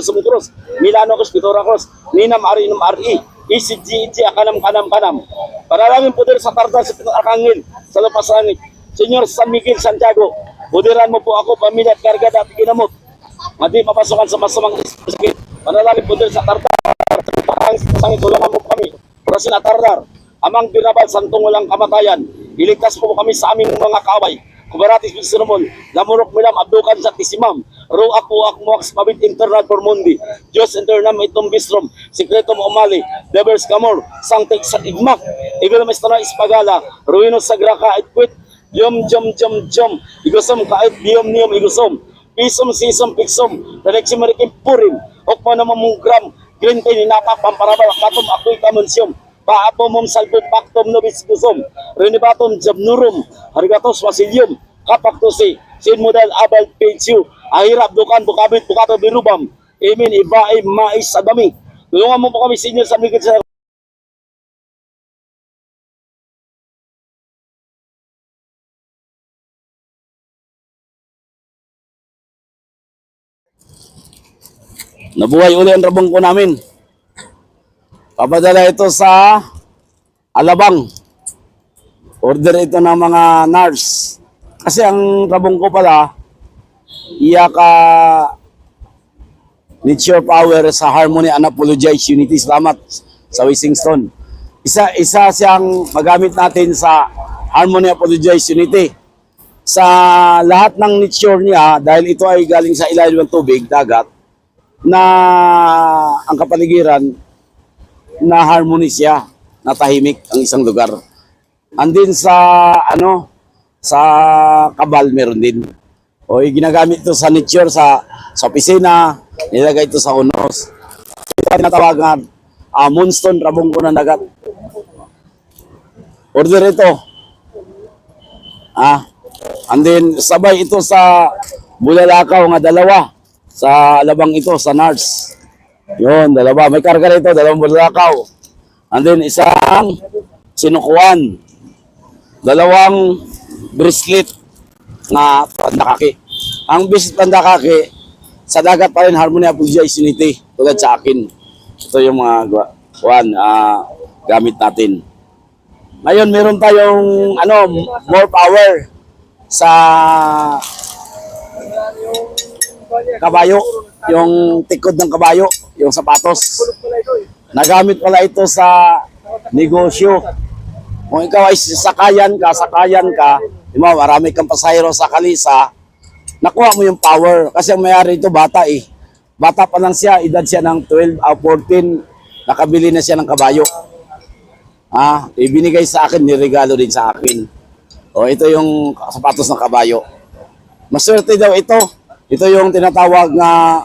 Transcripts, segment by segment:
Sum Cruz, Milano Cruz, Pitora Cruz, Ninam Ari Inum Ari, ECG, EG, Akanam Kanam Kanam. Panalangin poder sa Tartar sa Arkangil, sa Lupas Langit. Senyor San Miguel Santiago, budiran mo po ako, pamilya at karga dati ginamot. Madi mapasukan sa masamang sakit. Panalangin poder sa Tartar, sa sangit, tulungan mo po kami. Orasin at Tartar, amang binabal santong walang kamatayan. Iligtas po kami sa aming mga kaaway. Kubaratis Bin Solomon, Lamurok Milam, Abdukan sa Tisimam, Ro ako mo Pabit Internal for Mundi, Diyos Internam itong Bistrom, Sikreto Umali, Devers Kamor, Sangtek sa Igmak, Igul Mestana Ispagala, Ruino Sagraka, Itquit, Yom Jom Jom Jom, Igusom Kait, Biyom Niyom Igusom, Pisom Sisom Pixom, Tanexi Marikim Purim, Okma na Mamungram, Green Tea Ninapa, Pamparabal, Katom Akoy Kamonsyom, Paapo mom salbut paktom no biskusom, renibatom jabnurum, harigatos wasilyum, kapaktusi, sin model abal pensyu, ahirap dukan bukabit bukato birubam, imin ibaim mais adami. Tulungan mo po kami senior sa Miguel sa Nabuhay uli ang rabong ko namin. Papadala ito sa Alabang. Order ito ng mga nurse. Kasi ang rabong ko pala, iya ka need your power sa Harmony and Apologize Unity. Salamat sa Wishing Stone. Isa, isa siyang magamit natin sa Harmony Apologize Unity. Sa lahat ng nature niya, dahil ito ay galing sa ilalim ng tubig, dagat, na ang kapaligiran na harmony siya, na tahimik ang isang lugar. Andin sa ano sa kabal meron din. O ginagamit ito sa nature sa sa opisina, nilagay ito sa unos. Ito tinatawagan uh, moonstone rabong ko ng dagat. Order ito. Ah, and then sabay ito sa bulalakaw nga dalawa sa labang ito sa Nars. Yun, dalawa. May karga rito, dalawang bulakaw. And then isang sinukuan. Dalawang bracelet na pandakaki. Ang bracelet pandakaki, sa dagat pa rin Harmony Apologize Unity tulad sa akin. Ito yung mga gwa- kuwan, ah, gamit natin. Ngayon, meron tayong ano, more power sa kabayo, yung tikod ng kabayo, yung sapatos. Nagamit pala ito sa negosyo. Kung ikaw ay sakayan ka, sakayan ka, di ba, marami kang pasahero sa kalisa, nakuha mo yung power. Kasi ang mayari ito, bata eh. Bata pa lang siya, edad siya ng 12 o 14, nakabili na siya ng kabayo. Ah, ibinigay sa akin, niregalo din sa akin. O, ito yung sapatos ng kabayo. Maswerte daw ito. Ito yung tinatawag na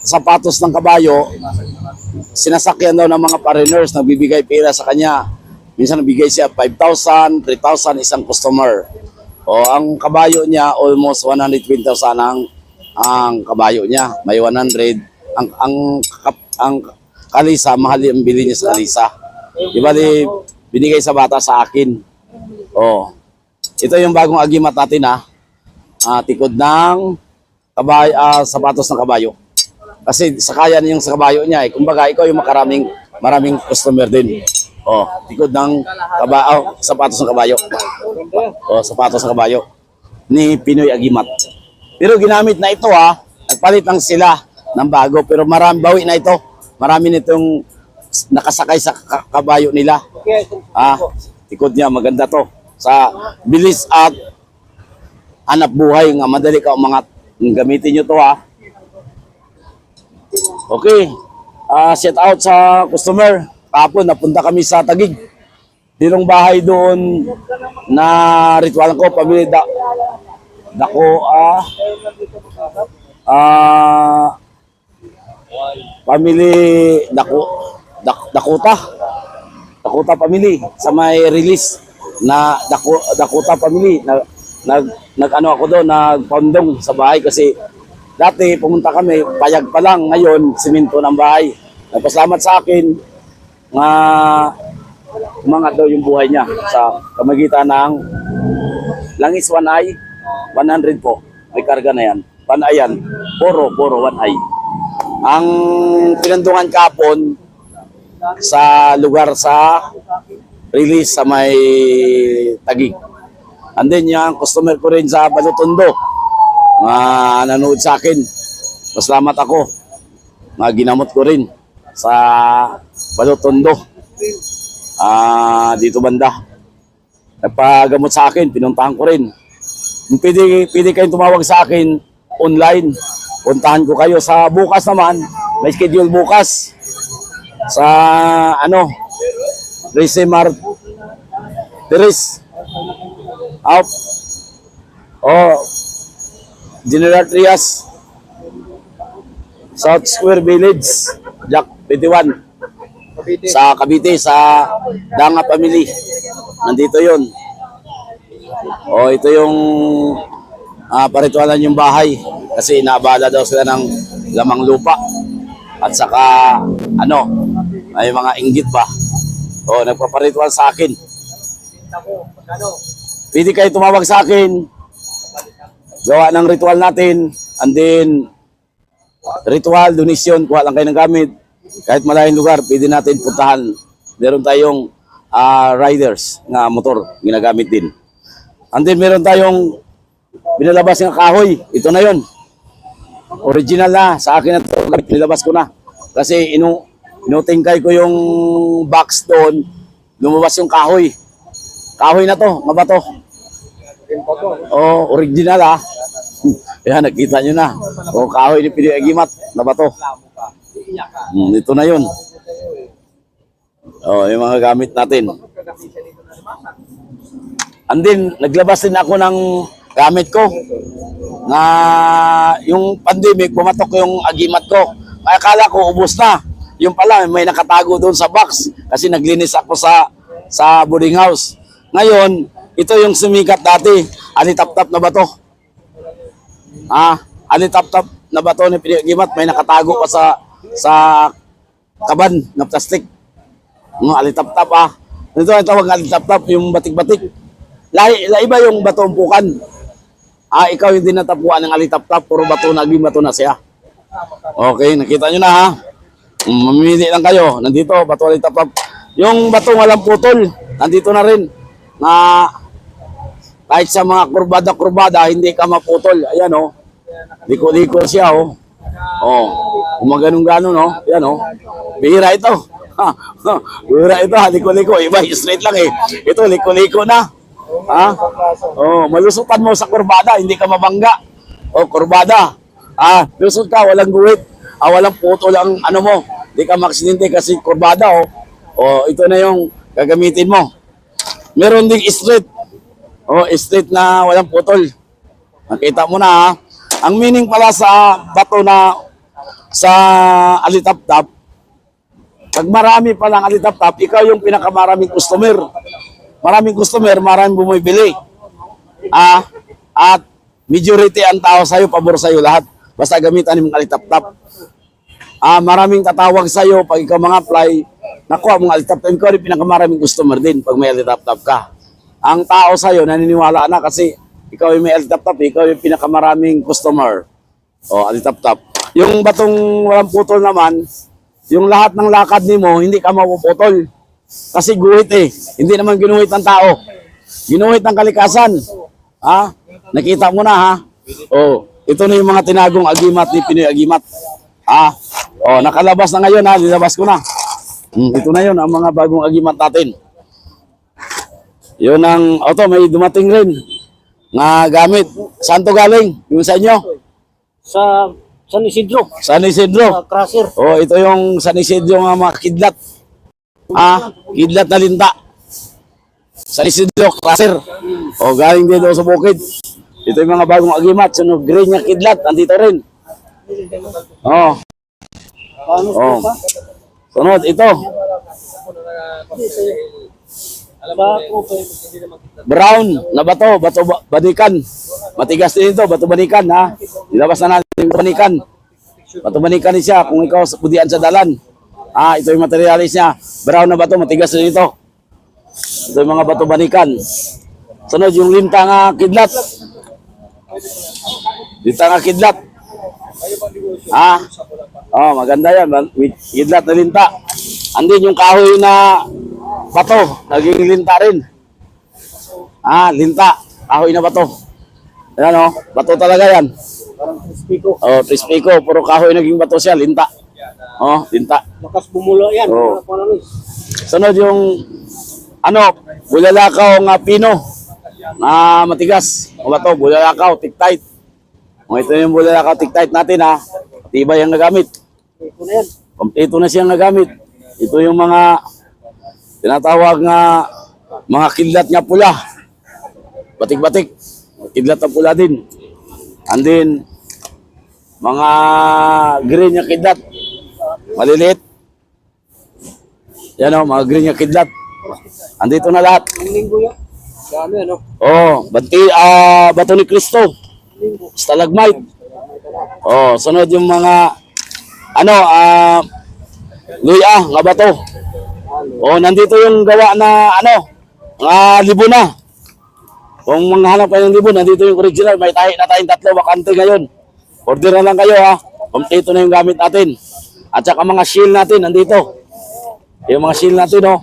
sapatos ng kabayo. Sinasakyan daw ng mga foreigners, nagbibigay pera sa kanya. Minsan nabigay siya 5,000, 3,000 isang customer. O ang kabayo niya almost 120,000 ang ang kabayo niya. May 100 ang ang kap- ang kalisa mahal yung bili niya sa kalisa. Di ba di binigay sa bata sa akin. Oh. Ito yung bagong agimat natin ha. Ah, tikod ng kabayo, ah, sapatos ng kabayo. Kasi sakayan yung sa kabayo niya eh. Kumbaga ikaw yung makaraming maraming customer din. Oh, tikod ng kabayo, sapatos ng kabayo. Oh, sapatos ng kabayo ni Pinoy Agimat. Pero ginamit na ito ha. Nagpalit lang sila ng bago pero marami bawi na ito. Marami nitong nakasakay sa ka- kabayo nila. Ah, tikod niya maganda to. Sa bilis at hanap buhay nga madali ka umangat. Gamitin nyo to ha. Okay. Ah, shout out sa customer. Kahapon napunta kami sa Tagig. Dinong bahay doon na ritual ko pamilya da dako ah ah pamilya dako dak, Dakota. Dakota family sa may release na Dako, Dakota family na nag nag ano ako doon nagpondong sa bahay kasi dati pumunta kami payag pa lang ngayon siminto ng bahay nagpasalamat sa akin nga umangat daw yung buhay niya sa kamagitan ng langis one eye 100 po may karga na yan one eye yan poro poro one eye ang pinandungan kapon sa lugar sa release sa may tagig. And then yung customer ko rin sa Balutondo, mga nanood sa akin. Pasalamat ako. Mga ginamot ko rin sa Balutondo. Ah, dito banda. Nagpagamot sa akin, pinuntahan ko rin. Pwede, pwede kayong tumawag sa akin online, puntahan ko kayo sa bukas naman. May schedule bukas sa ano, Rese Mar Teres Out Oh General Trias South Square Village Jack 21 sa Cavite sa Danga Family. Nandito yon oh ito yung ah, paritualan yung bahay. Kasi inaabala daw sila ng lamang lupa. At saka ano may mga inggit ba? Oh nagpaparitual sa akin. Pwede kayo tumawag sa akin. Gawa ng ritual natin. And then ritual donation kuha lang kayo ng gamit kahit malayong lugar pwede natin puntahan. Meron tayong ah, riders na motor ginagamit din. And then meron tayong binalabas ng kahoy. Ito na yon original na. Sa akin na ito nilabas ko na. Kasi inu inutingkay ko yung box doon. Lumabas yung kahoy. Kahoy na to mabato. Oh original ah. Yan nakita nyo na. Oh kahoy ni Pili Agimat na bato hmm, ito na yun oh yung mga gamit natin and then naglabas din ako ng gamit ko na yung pandemic, bumatok yung agimat ko. Kaya akala ko ubos na. Yung pala, may nakatago doon sa box kasi naglinis ako sa sa boarding house. Ngayon, ito yung sumikat dati. Alitap-tap na bato. Ah, alitap-tap na bato ni Pinagimat, may nakatago pa sa sa kaban na plastic. Mga alitap-tap ah. Ito ang tawag alitap-tap, yung batik-batik. Lahi, iba yung bato umpukan. Ah, ikaw hindi natapuan ng alitap-tap, puro bato na, naging bato na siya. Okay, nakita nyo na ha. Mm, Mamimili lang kayo. Nandito, bato alitap-tap. Yung bato walang putol, nandito na rin. Na kahit sa mga kurbada-kurbada, hindi ka maputol. Ayan oh. Liko-liko siya oh. Oh, kumaganong-ganon oh. Ayan oh. Bihira ito. Bihira ito, ha, liko-liko. Iba, straight lang eh. Ito, liko-liko na. Ha? Oh, malusutan mo sa kurbada, hindi ka mabangga. Oh, kurbada. Ah, lusot ka, walang guhit. Ah, walang puto lang ano mo. Hindi ka maksidente kasi kurbada oh. Oh, ito na yung gagamitin mo. Meron ding straight. Oh, straight na walang putol. Nakita mo na ha. Ang meaning pala sa bato na sa alitap-tap, pag marami pa lang alitap-tap, ikaw yung pinakamaraming customer maraming customer, maraming bumibili. Ah, at majority ang tao sa'yo, pabor sa'yo lahat. Basta gamitan mo ng alitap-tap. Ah, maraming tatawag sa'yo pag ikaw mga apply, nakuha mong alitap-tap. Ikaw rin pinakamaraming customer din pag may alitap-tap ka. Ang tao sa'yo, naniniwala na kasi ikaw yung may alitap-tap, ikaw yung pinakamaraming customer. O, alitap-tap. Yung batong walang putol naman, yung lahat ng lakad nimo hindi ka mapuputol. Kasi guhit eh. Hindi naman ginuhit ng tao. Ginuhit ng kalikasan. Ha? Nakita mo na ha? Oh, ito na yung mga tinagong agimat ni Pinoy Agimat. Ha? Oh, nakalabas na ngayon ha. Nilabas ko na. Hmm, ito na yun ang mga bagong agimat natin. Yun ang, auto, may dumating rin na gamit. Saan to galing? Yung sa inyo? sa San Isidro, San Isidro. sa Crusher. Oh, ito yung San Isidro nga mga kidlat. Ah, kidlat na linta. San Isidro, Crusher. Oh, galing din sa bukid. Ito yung mga bagong agimat. Sunog green nga kidlat. Andito rin. Oh. Oh. Sunod, ito. Brown na bato. Bato ba- banikan. Matigas din ito. Bato banikan, ha? Ilabas na natin Bato banikan din siya kung ikaw pudian sa dalan. Ah, ito yung materialis niya. Brown na bato. Matigas din ito. Ito yung mga bato banikan. Sunod, yung linta nga kidlat. Linta nga kidlat. Ah, Oh, maganda yan. Kidlat na linta. Andin yung kahoy na bato, naging linta rin. Ah, linta. Kahoy na bato. Ayan oh, bato talaga yan. Parang crispy ko. Oh, crispy ko, puro kahoy naging bato siya, linta. Oh, linta. Lakas bumula yan. Panamis. Sunod yung ano, bulalakaw nga pino na matigas. O ba to, bulalakaw, tick-tight. O ito yung bulalakaw, tick-tight natin ha. Matibay ang nagamit. Kompleto na siyang nagamit. Ito yung mga tinatawag nga mga kidlat nga pula. Batik-batik. Kidlat na pula din. And then, mga green nga kidlat. Maliliit. Yan o, mga green nga kidlat. Andito na lahat. Ang linggo yan. Dami ano. Oh, banti, ah, bato ni Kristo. Stalagmite. Oh, sunod yung mga ano, ah, luya, nga bato. Oh, nandito yung gawa na ano, nga libo na. Kung manghanap kayo ng libo, nandito yung original. May tahi na tayong tatlo, bakante ngayon. Order na lang kayo ha. Kompleto na yung gamit natin. At saka mga shield natin, nandito. Yung mga shield natin, oh.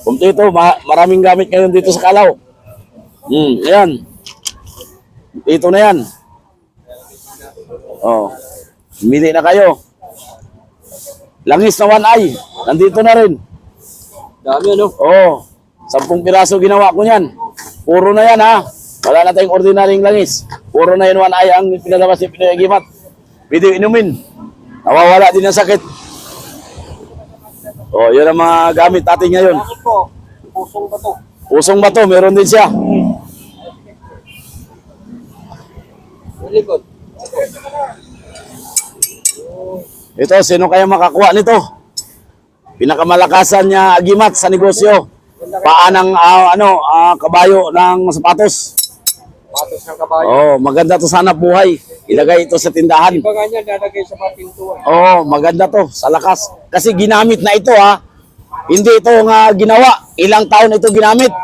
Kompleto, ma- maraming gamit ngayon dito sa Kalaw. Hmm, ayan. Dito na yan. Oh. Mili na kayo. Langis na one eye. Nandito na rin. Dami ano. Oh. Sampung piraso ginawa ko niyan. Puro na yan ha. Wala na tayong ordinaryong langis. Puro na yun one eye ang pinalabas ni Pinoy Agimat. Pwede inumin. Nawawala din ang sakit. Oh, yun ang mga gamit natin ngayon. Pusong ba to? Pusong bato, meron din siya. Likod. Ito, sino kaya makakuha nito? Pinakamalakasan niya agimat sa negosyo. Paan ng ah, ano, ah, kabayo ng sapatos. Patos ng kabayo. Oh, maganda to sana buhay. Ilagay ito sa tindahan. Iba ganyan lalagay sa mga pintuan. Oh, maganda to sa lakas. Kasi ginamit na ito ha. Hindi ito nga ginawa. Ilang taon ito ginamit.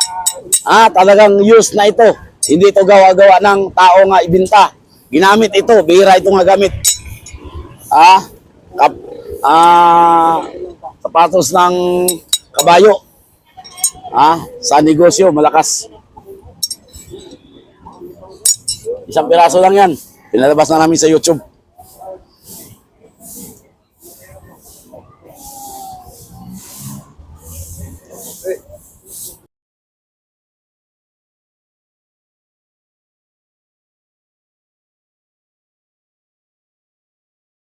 Ah, talagang use na ito. Hindi ito gawa-gawa ng tao nga ibinta. Ginamit ito, bihira ito nga gamit. Ah, kap, ah, sapatos ng kabayo. Ah, sa negosyo, malakas. Isang piraso lang yan. Pinalabas na namin sa YouTube.